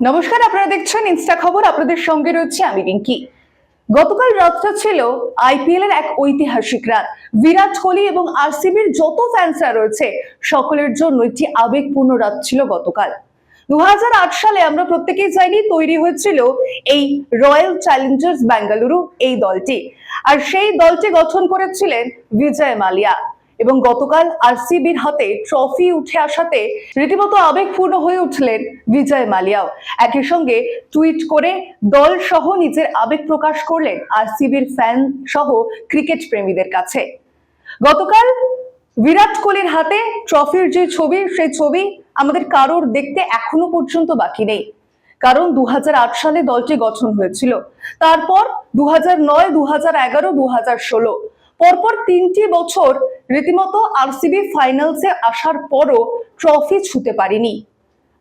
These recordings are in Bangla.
নমস্কার, আপনারা দেখছেন ইনস্টা খবর। আপনাদের সঙ্গে রয়েছে আমি রিঙ্কি। গতকাল রাতটা ছিল আইপিএল এর এক ঐতিহাসিক রাত। বিরাট কোহলি এবং আরসিবির যত ফ্যান্সরা রয়েছে, সকলের জন্য একটি আবেগপূর্ণ রাত ছিল গতকাল। দু হাজার আট সালে আমরা প্রত্যেকেই জানি তৈরি হয়েছিল এই রয়্যাল চ্যালেঞ্জার্স বেঙ্গালুরু এই দলটি। আর সেই দলটি গঠন করেছিলেন বিজয় মালিয়া। এবং গতকাল আরসিবির হাতে ট্রফি উঠে আসাতে রীতিমতো আবেগপূর্ণ হয়ে উঠলেন বিজয় মালিয়াও। একই সঙ্গে টুইট করে দল সহ নিজের আবেগ প্রকাশ করলেন আরসিবির ফ্যান সহ ক্রিকেট প্রেমীদের কাছে। গতকাল বিরাট কোহলির হাতে ট্রফির যে ছবি, সেই ছবি আমাদের কারোর দেখতে এখনও পর্যন্ত বাকি নেই। কারণ দু হাজার আট সালে দলটি গঠন হয়েছিল। তারপর দু হাজার নয় দু হাজার এগারো দু হাজার ষোলো। পরপর তিনটি বছর রীতিমতো আরসিবি ফাইনালসে আসার পরও ট্রফি ছুতে পারেনি।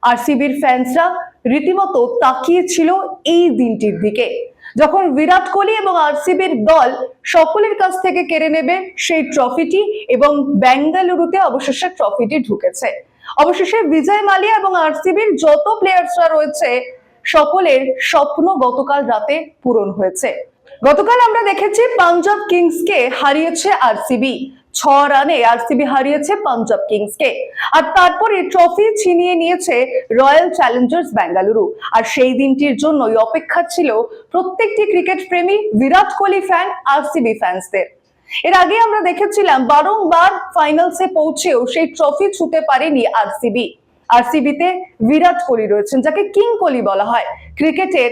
আরসিবির ফ্যান্সরা রীতিমতো তাকিয়েছিল এই দিনটির দিকে। যখন বিরাট কোহলি এবং আরসিবির দল সকলের কাছ থেকে কেড়ে নেবে সেই ট্রফিটি এবং বেঙ্গালুরুতে অবশেষে ট্রফিটি ঢুকেছে। অবশেষে বিজয় মালিয়া এবং আরসিবির যত প্লেয়ার্সরা রয়েছে, সকলের স্বপ্ন গতকাল রাতে পূরণ হয়েছে। গতকাল আমরা দেখেছি পাঞ্জাব কিংসকে হারিয়েছে আরসিবি ছ রানে আরসিবি হারিয়েছে পাঞ্জাব কিংসকে। আর তারপরে ট্রফি ছিনিয়ে নিয়েছে রয়্যাল চ্যালেঞ্জার্স বেঙ্গালুরু। আর সেই দিনটির জন্যই অপেক্ষা ছিল প্রত্যেকটি ক্রিকেট প্রেমী বিরাট কোহলি ফ্যান, আরসিবি ফ্যান্সদের। এর আগে আমরা দেখেছিলাম বারংবার ফাইনালসে পৌঁছেও সেই ট্রফি ছুতে পারেনি আরসিবি। আরসিবিতে বিরাট কোহলি রয়েছেন, যাকে কিং কোহলি বলা হয়। ক্রিকেটের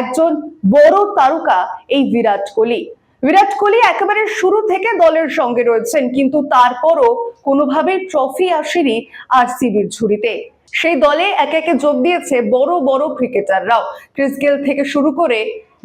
একজন বড় তারকা এই বিরাট কোহলি। বিরাট কোহলি একেবারে শুরু থেকে দলের সঙ্গে রয়েছেন, কিন্তু তারপরও কোনোভাবে ট্রফি আসেনি আর আরসিবির ঝুড়িতে। সেই দলে একে একে যোগ দিয়েছে বড় বড় ক্রিকেটাররাও ক্রিস গেল থেকে শুরু করে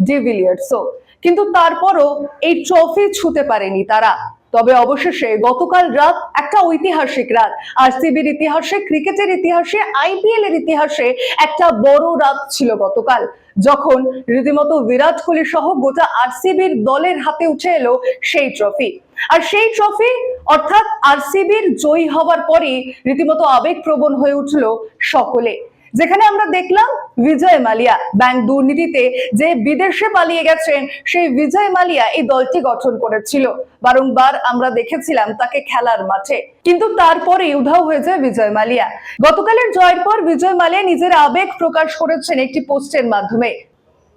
ডিভিলিয়ার্সও কিন্তু তারপরও এই ট্রফি ছুতে পারেনি তারা। তবে অবশেষে গতকাল রাত একটা ঐতিহাসিক রাত। আরসিবির ইতিহাসে, ক্রিকেটের ইতিহাসে আইপিএল এর ইতিহাসে একটা বড় রাত ছিল গতকাল, যখন রীতিমতো বিরাট কোহলি সহ গোটা আরসিবির দলের হাতে উঠে এলো সেই ট্রফি। আর সেই ট্রফি, অর্থাৎ আরসিবির জয়ী হওয়ার পরই রীতিমতো আবেগপ্রবণ হয়ে উঠল সকলে। যেখানে আমরা দেখলাম বিজয় মালিয়া ব্যাংক দুর্নীতিতে যে বিদেশে পালিয়ে গেছেন, সেই বিজয় মালিয়া এই দলটি গঠন করেছিল। বারংবার আমরা দেখেছিলাম তাকে খেলার মাঠে। কিন্তু তারপরে উধাও হয়ে যায় বিজয় মালিয়া। গতকালের জয়ের পর বিজয় মালিয়া নিজের আবেগ প্রকাশ করেছেন একটি পোস্টের মাধ্যমে।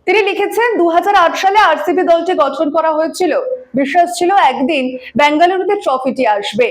তিনি লিখেছেন দু হাজার আট সালে আরসিবি দলটি গঠন করা হয়েছিল। বিশ্বাস ছিল একদিন বেঙ্গালুরুতে ট্রফিটি আসবে।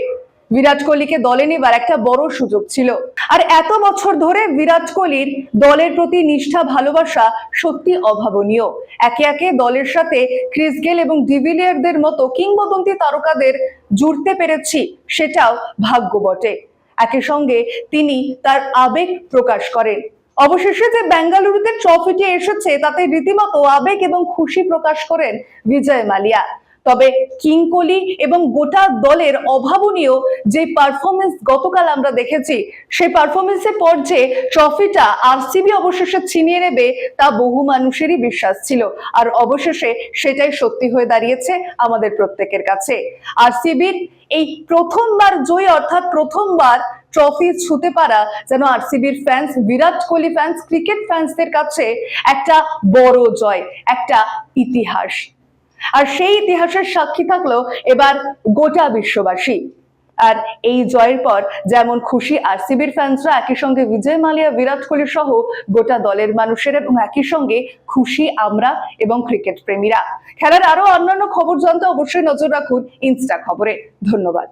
বিরাট কোহলিকে দলে নেবার একটা বড় সুযোগ ছিল। আর এত বছর ধরে বিরাট কোহলির দলের প্রতি নিষ্ঠা, ভালোবাসা সত্যি অভাবনীয়। একে একে দলের সাথে ক্রিস গেল এবং ডিভিলিয়ারদের মতো কিংবদন্তি তারকাদের জুড়তে পেরেছি সেটাও ভাগ্য বটে। একই সঙ্গে তিনি তার আবেগ প্রকাশ করেন। অবশেষে যে বেঙ্গালুরুতে ট্রফিটি এসেছে, তাতে রীতিমতো আবেগ এবং খুশি প্রকাশ করেন বিজয় মালিয়া। তবে কিং কোহলি এবং গোটা দলের অভাবনীয় যে পারফরমেন্স গতকাল আমরা দেখেছি, সেই পারফরমেন্সের পর যে ট্রফিটা আরসিবি অবশেষে ছিনিয়ে নেবে তা বহু মানুষেরই বিশ্বাস ছিল। আর অবশেষে সেটাই সত্যি হয়ে দাঁড়িয়েছে আমাদের প্রত্যেকের কাছে। আরসিবির এই প্রথমবার জয়ী, অর্থাৎ প্রথমবার ট্রফি ছুতে পারা যেন আরসিবির fans Virat Kohli fans cricket ফ্যান্সদের কাছে একটা বড় জয়, একটা ইতিহাস। আর সেই ইতিহাসের সাক্ষী থাকল এবার গোটা বিশ্ববাসী। আর এই জয়ের পর যেমন খুশি আরসিবির ফ্যান্সরা একই সঙ্গে বিজয় মালিয়া, বিরাট কোহলি সহ গোটা দলের মানুষের এবং একই সঙ্গে খুশি আমরা এবং ক্রিকেট প্রেমীরা। খেলার আরও অন্যান্য খবর জানতে অবশ্যই নজর রাখুন ইনস্টা খবরে। ধন্যবাদ।